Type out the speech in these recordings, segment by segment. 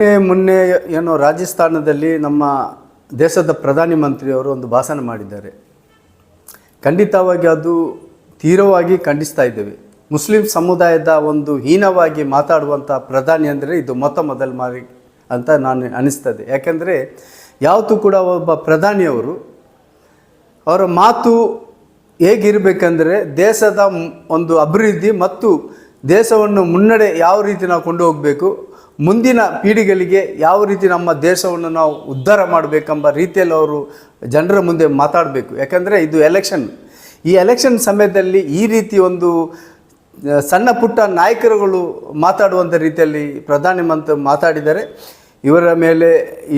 ಮೊನ್ನೆ ಏನು ರಾಜಸ್ಥಾನದಲ್ಲಿ ನಮ್ಮ ದೇಶದ ಪ್ರಧಾನಿ ಮಂತ್ರಿಯವರು ಒಂದು ಭಾಷಣ ಮಾಡಿದ್ದಾರೆ. ಖಂಡಿತವಾಗಿ ಅದು ತೀವ್ರವಾಗಿ ಖಂಡಿಸ್ತಾ ಇದ್ದೇವೆ. ಮುಸ್ಲಿಂ ಸಮುದಾಯದ ಒಂದು ಹೀನವಾಗಿ ಮಾತಾಡುವಂಥ ಪ್ರಧಾನಿ ಅಂದರೆ ಇದು ಮೊತ್ತ ಮೊದಲ ಮಾರಿ ಅಂತ ನಾನು ಅನಿಸ್ತದೆ ಯಾಕೆಂದರೆ ಯಾವತ್ತೂ ಕೂಡ ಒಬ್ಬ ಪ್ರಧಾನಿಯವರು ಅವರ ಮಾತು ಹೇಗಿರಬೇಕಂದ್ರೆ ದೇಶದ ಒಂದು ಅಭಿವೃದ್ಧಿ ಮತ್ತು ದೇಶವನ್ನು ಮುನ್ನಡೆ ಯಾವ ರೀತಿ ನಾವು ಕೊಂಡು ಹೋಗಬೇಕು ಮುಂದಿನ ಪೀಳಿಗೆಗಳಿಗೆ ಯಾವ ರೀತಿ ನಮ್ಮ ದೇಶವನ್ನು ನಾವು ಉದ್ಧಾರ ಮಾಡಬೇಕೆಂಬ ರೀತಿಯಲ್ಲಿ ಅವರು ಜನರ ಮುಂದೆ ಮಾತಾಡಬೇಕು. ಯಾಕಂದರೆ ಇದು ಎಲೆಕ್ಷನ್ ಈ ಎಲೆಕ್ಷನ್ ಸಮಯದಲ್ಲಿ ಈ ರೀತಿ ಒಂದು ಸಣ್ಣ ಪುಟ್ಟ ನಾಯಕರುಗಳು ಮಾತಾಡುವಂಥ ರೀತಿಯಲ್ಲಿ ಪ್ರಧಾನಿ ಮಂತ್ರಿ ಮಾತಾಡಿದ್ದಾರೆ. ಇವರ ಮೇಲೆ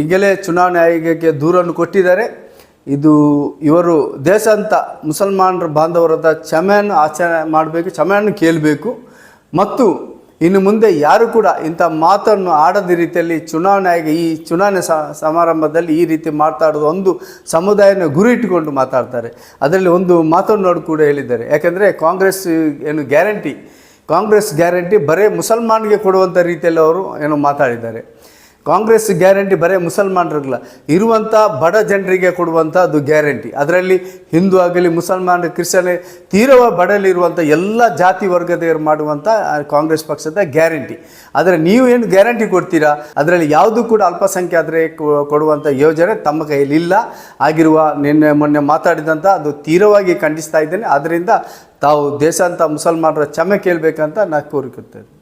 ಈಗಲೇ ಚುನಾವಣೆ ಆಯೋಗಕ್ಕೆ ದೂರನ್ನು ಕೊಟ್ಟಿದ್ದಾರೆ. ಇದು ಇವರು ದೇಶ ಅಂತ ಮುಸಲ್ಮಾನರ ಬಾಂಧವರದ ಕ್ಷಮೆಯನ್ನು ಆಚರಣೆ ಮಾಡಬೇಕು, ಕ್ಷಮೆಯನ್ನು ಕೇಳಬೇಕು. ಮತ್ತು ಇನ್ನು ಮುಂದೆ ಯಾರು ಕೂಡ ಇಂಥ ಮಾತನ್ನು ಆಡದ ರೀತಿಯಲ್ಲಿ ಚುನಾವಣೆಯಾಗಿ ಈ ಚುನಾವಣೆ ಸಮಾರಂಭದಲ್ಲಿ ಈ ರೀತಿ ಮಾತಾಡೋದು ಒಂದು ಸಮುದಾಯನ ಗುರಿ ಇಟ್ಟುಕೊಂಡು ಮಾತಾಡ್ತಾರೆ. ಅದರಲ್ಲಿ ಒಂದು ಮಾತನ್ನು ಕೂಡ ಹೇಳಿದ್ದಾರೆ. ಯಾಕೆಂದರೆ ಕಾಂಗ್ರೆಸ್ ಏನು ಗ್ಯಾರಂಟಿ, ಕಾಂಗ್ರೆಸ್ ಗ್ಯಾರಂಟಿ ಬರೀ ಮುಸಲ್ಮಾನ್ಗೆ ಕೊಡುವಂಥ ರೀತಿಯಲ್ಲಿ ಅವರು ಏನು ಮಾತಾಡಿದ್ದಾರೆ. ಕಾಂಗ್ರೆಸ್ ಗ್ಯಾರಂಟಿ ಬರೀ ಮುಸಲ್ಮಾನರಿಗಲ್ಲ ಇರುವಂಥ ಬಡ ಜನರಿಗೆ ಕೊಡುವಂಥ ಅದು ಗ್ಯಾರಂಟಿ. ಅದರಲ್ಲಿ ಹಿಂದೂ ಆಗಲಿ ಮುಸಲ್ಮಾನ ಕ್ರಿಶ್ಚಿಯನ್ ತೀರವ ಬಡಲಿರುವಂಥ ಎಲ್ಲ ಜಾತಿ ವರ್ಗದವರು ಮಾಡುವಂಥ ಕಾಂಗ್ರೆಸ್ ಪಕ್ಷದ ಗ್ಯಾರಂಟಿ. ಆದರೆ ನೀವು ಏನು ಗ್ಯಾರಂಟಿ ಕೊಡ್ತೀರಾ? ಅದರಲ್ಲಿ ಯಾವುದು ಕೂಡ ಅಲ್ಪಸಂಖ್ಯಾತರೆ ಕೊಡುವಂಥ ಯೋಜನೆ ತಮ್ಮ ಕೈಯಲ್ಲಿ ಇಲ್ಲ. ಆಗಿರುವ ನಿನ್ನೆ, ಮೊನ್ನೆ ಮಾತಾಡಿದಂಥ ಅದು ತೀರವಾಗಿ ಖಂಡಿಸ್ತಾ ಇದ್ದೇನೆ. ಅದರಿಂದ ತಾವು ದೇಶಾಂತ ಮುಸಲ್ಮಾನರ ಕ್ಷಮೆ ಕೇಳಬೇಕಂತ ನಾನು ಕೋರಿಕೊಳ್ತೇನೆ